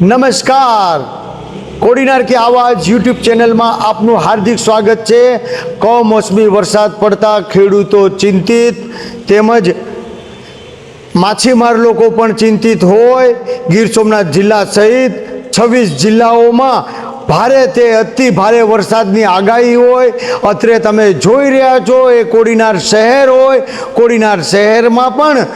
નમસ્કાર. કોડીનાર કે આવાજ યુટ્યુબ ચેનલમાં આપનું હાર્દિક સ્વાગત છે. કમોસમી વરસાદ પડતા ખેડૂતો ચિંતિત તેમજ માછીમાર લોકો પણ ચિંતિત હોય. ગીર સોમનાથ જિલ્લા સહિત છવ્વીસ જિલ્લાઓમાં ભારે તે અતિ ભારે વરસાદની આગાહી હોય. અત્રે તમે જોઈ રહ્યા છો, એ કોડીનાર શહેર હોય. કોડીનાર શહેરમાં પણ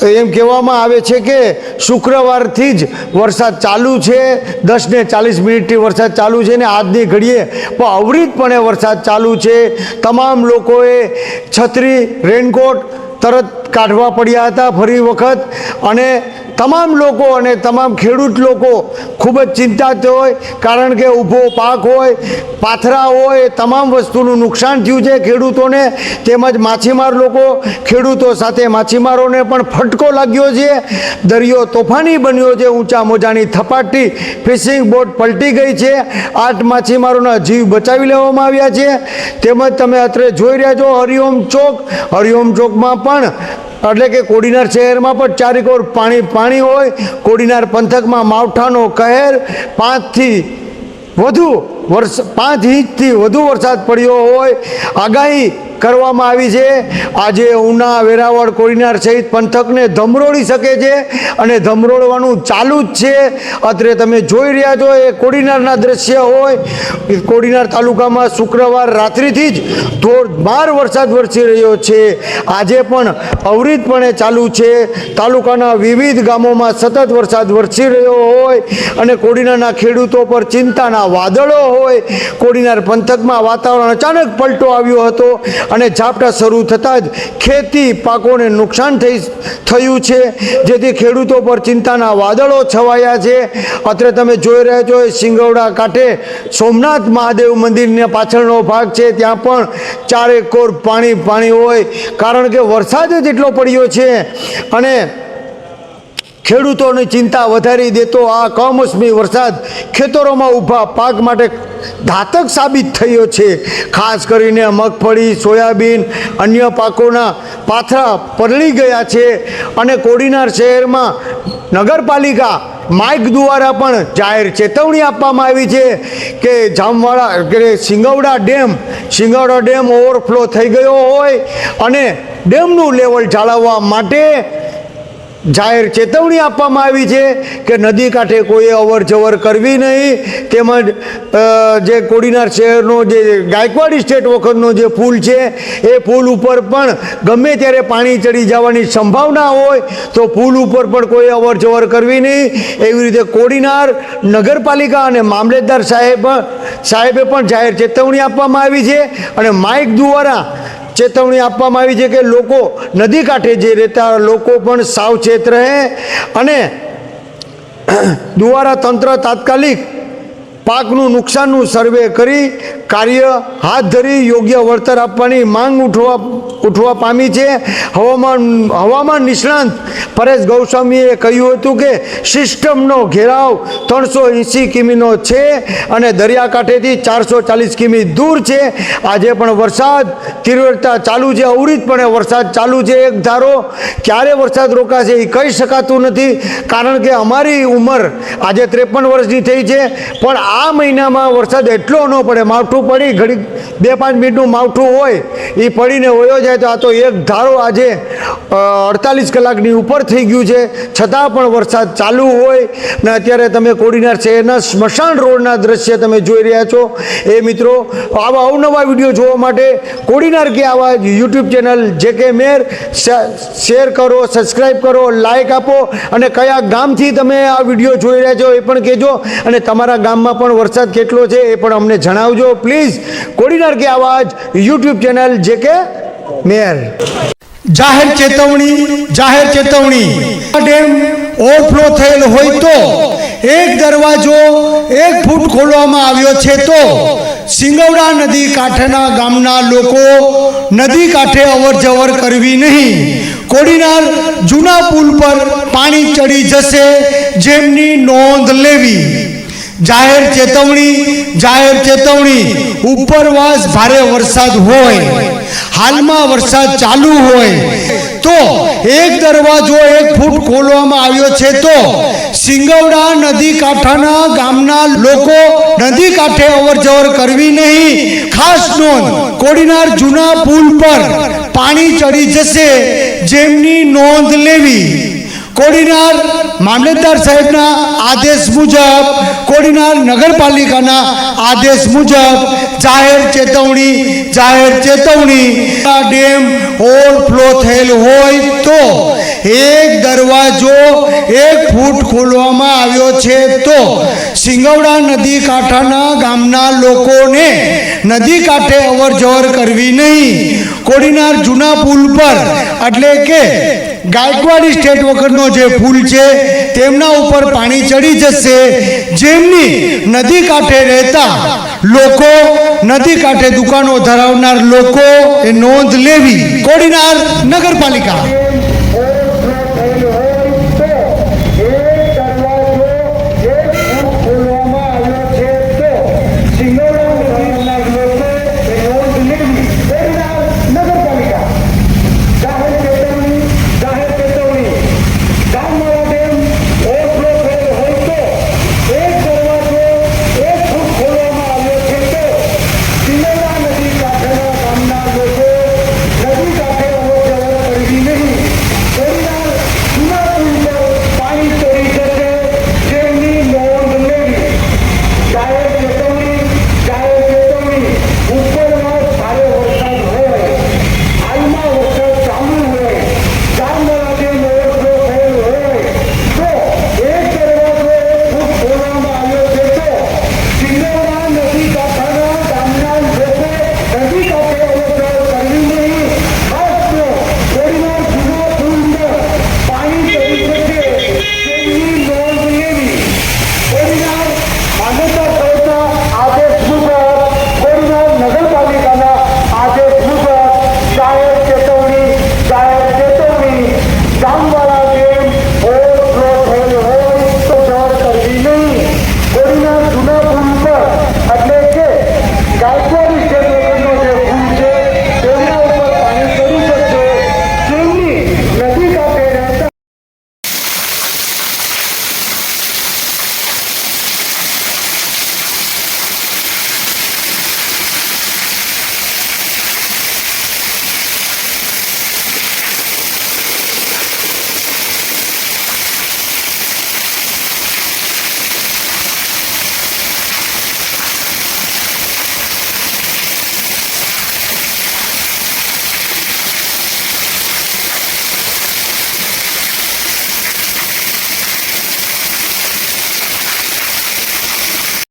એમ કહેવામાં આવે છે કે શુક્રવારથી જ વરસાદ ચાલુ છે, દસને ચાલીસ મિનિટથી વરસાદ ચાલુ છે ને આજની ઘડીએ પણ અવિરતપણે વરસાદ ચાલુ છે. તમામ લોકોએ છત્રી, રેનકોટ તરત કાઢવા પડ્યા હતા ફરી વખત અને તમામ લોકો અને તમામ ખેડૂત લોકો ખૂબ જ ચિંતાત હોય, કારણ કે ઊભો પાક હોય, પાથરા હોય, તમામ વસ્તુનું નુકસાન થયું છે ખેડૂતોને. તેમજ માછીમાર લોકો ખેડૂતો સાથે માછીમારોને પણ ફટકો લાગ્યો છે. દરિયો તોફાની બન્યો છે, ઊંચા મોજાની થપાટી, ફિશિંગ બોટ પલટી ગઈ છે. આઠ માછીમારોના જીવ બચાવી લેવામાં આવ્યા છે. તેમજ તમે અત્રે જોઈ રહ્યા છો, હરિઓમ ચોક. હરિઓમ ચોકમાં પણ એટલે કે કોડીનાર શહેરમાં પણ ચારેકોર પાણી પાણી હોય. કોડીનાર પંથકમાં માવઠાનો કહેર પાંચથી વધુ વર્ષ પાંચ ઇંચથી વધુ વરસાદ પડ્યો હોય. આગાહી કરવામાં આવી છે. આજે ઉના, વેરાવળ, કોડીનાર સહિત પંથકને ધમરોળી શકે છે અને ધમરોળવાનું ચાલુ જ છે. અત્રે તમે જોઈ રહ્યા છો, એ કોડીનારના દ્રશ્ય હોય. કોડીનાર તાલુકામાં શુક્રવાર રાત્રિથી જ ધોધમાર વરસાદ વરસી રહ્યો છે. આજે પણ અવરિતપણે ચાલુ છે. તાલુકાના વિવિધ ગામોમાં સતત વરસાદ વરસી રહ્યો હોય અને કોડીનારના ખેડૂતો પર ચિંતાના વાદળો હોય. કોડીનાર પંથકમાં વાતાવરણ અચાનક પલટો આવ્યો હતો. અને ઝાપટા શરૂ થતાં જ ખેતી પાકોને નુકસાન થઈ થયું છે. જેથી ખેડૂતો પર ચિંતાના વાદળો છવાયા છે. અત્રે તમે જોઈ રહ્યા છો સિંગવડા કાંઠે સોમનાથ મહાદેવ મંદિરને પાછળનો ભાગ છે. ત્યાં પણ ચારે કોર પાણી પાણી હોય. કારણ કે વરસાદ જ એટલો પડ્યો છે. અને ખેડૂતોની ચિંતા વધારી દેતો આ કમોસમી વરસાદ ખેતરોમાં ઊભા પાક માટે ઘાતક સાબિત થયો છે. ખાસ કરીને મગફળી, સોયાબીન, અન્ય પાકોના પાથરા પલળી ગયા છે અને કોડીનાર શહેરમાં નગરપાલિકા માઇક દ્વારા પણ જાહેર ચેતવણી આપવામાં આવી છે કે જામવાળા કે Singvada dam Singvada dam overflow થઈ ગયો હોય અને ડેમનું લેવલ જાળવવા માટે જાહેર ચેતવણી આપવામાં આવી છે કે નદી કાંઠે કોઈએ અવર જવર કરવી નહીં. તેમજ જે કોડીનાર શહેરનો જે ગાયકવાડી સ્ટેટ વખતનો જે પુલ છે, એ પુલ ઉપર પણ ગમે ત્યારે પાણી ચડી જવાની સંભાવના હોય, તો પુલ ઉપર પણ કોઈ અવર જવર કરવી નહીં. એવી રીતે કોડીનાર નગરપાલિકા અને મામલેદાર સાહેબ, સાહેબે પણ જાહેર ચેતવણી આપવામાં આવી છે. અને માઇક દ્વારા ચેતવણી આપવામાં આવી છે કે લોકો નદી કાંઠે જે રહેતા લોકો પણ સાવચેત રહે અને દ્વારા તંત્ર તાત્કાલિક પાકનું નુકસાનનું સર્વે કરી કાર્ય હાથ ધરી યોગ્ય વળતર આપવાની માંગ ઉઠવા ઉઠવા પામી છે. હવામાન હવામાન નિષ્ણાંત પરેશ ગૌસ્વામીએ કહ્યું હતું કે સિસ્ટમનો ઘેરાવ ત્રણસો એંસી કિમીનો છે અને દરિયાકાંઠેથી ચારસો ચાલીસ કિમી દૂર છે. આજે પણ વરસાદ તીવ્રતા ચાલુ છે, અવરિતપણે વરસાદ ચાલુ છે. એક ધારો, ક્યારે વરસાદ રોકાશે એ કહી શકાતું નથી. કારણ કે અમારી ઉંમર આજે ત્રેપન વર્ષની થઈ છે. પણ આ મહિનામાં વરસાદ એટલો ન પડે. માવઠું પડી, ઘડી બે પાંચ મિનિટનું માવઠું હોય એ પડીને વયો જાય તો આ તો એક ધારો આજે અડતાલીસ કલાકની ઉપર થઈ ગયું છે. છતાં પણ વરસાદ ચાલુ હોય ને અત્યારે તમે કોડીનાર શહેરના સ્મશાન રોડના દ્રશ્ય તમે જોઈ રહ્યા છો. એ મિત્રો, આવા અવનવા વીડિયો જોવા માટે કોડીનાર કે આવા યુટ્યુબ ચેનલ જે કે મેર શેર કરો સબસ્ક્રાઈબ કરો, લાઇક આપો અને કયા ગામથી તમે આ વીડિયો જોઈ રહ્યા છો એ પણ કહેજો અને તમારા ગામમાં પણ વરસાદ કેટલો છે એ પણ અમને જણાવજો. પ્લીઝ કોડીનાર કે આવાજ યુટ્યુબ ચેનલ જે કે મેર જાહેર ચેતવણી જાહેર ચેતવણી. ડેમ ઓવરફ્લો થયેલ હોય તો એક દરવાજો એક ફૂટ ખોલવામાં આવ્યો છે તો સિંગવડા નદી કાંઠેના ગામના લોકો નદી કાંઠે અવર જવર કરવી નહીં. કોડીનાર જૂના પુલ પર પાણી ચડી જશે જેમની નોંધ લેવી. જાહેર ચેતવણી જાહેર ચેતવણી. ઉપરવાસ ભારે વરસાદ હોય, હાલમાં વરસાદ ચાલુ હોય, તો એક દરવાજો એક ફૂટ ખોલવામાં આવ્યો છે તો સિંગવડા નદી કાંઠાના ગામના લોકો નદી કાંઠે અવર જવર કરવી નહીં. ખાસ નોંધ, કોડીનાર જૂના પુલ પર પાણી ચડી જશે, જેમની નોંધ લેવી. કોડીનાર મામલતદાર સાહેબના આદેશ મુજબ, કોડીનાર નગરપાલિકાના આદેશ મુજબ જાહેર ચેતવણી જાહેર ચેતવણી ડેમ ઓવરફ્લો થયેલ હોય તો એક દરવાજો એક ફૂટ ખોલવામાં આવ્યો છે તો સિંગવડા નદી કાંઠાના ગામના લોકોને નદી કાંઠે અવર જવર કરવી નહીં. કોડીનાર જૂના પુલ પર, એટલે કે ગાયકવાડી સ્ટેટ વખતનો જે પુલ છે, તેમના ઉપર પાણી ચડી જશે. જેમની નદી કાંઠે રહેતા લોકો, નદી કાંઠે દુકાનો ધરાવનાર લોકો એ નોંધ લેવી. કોડીનાર નગરપાલિકા.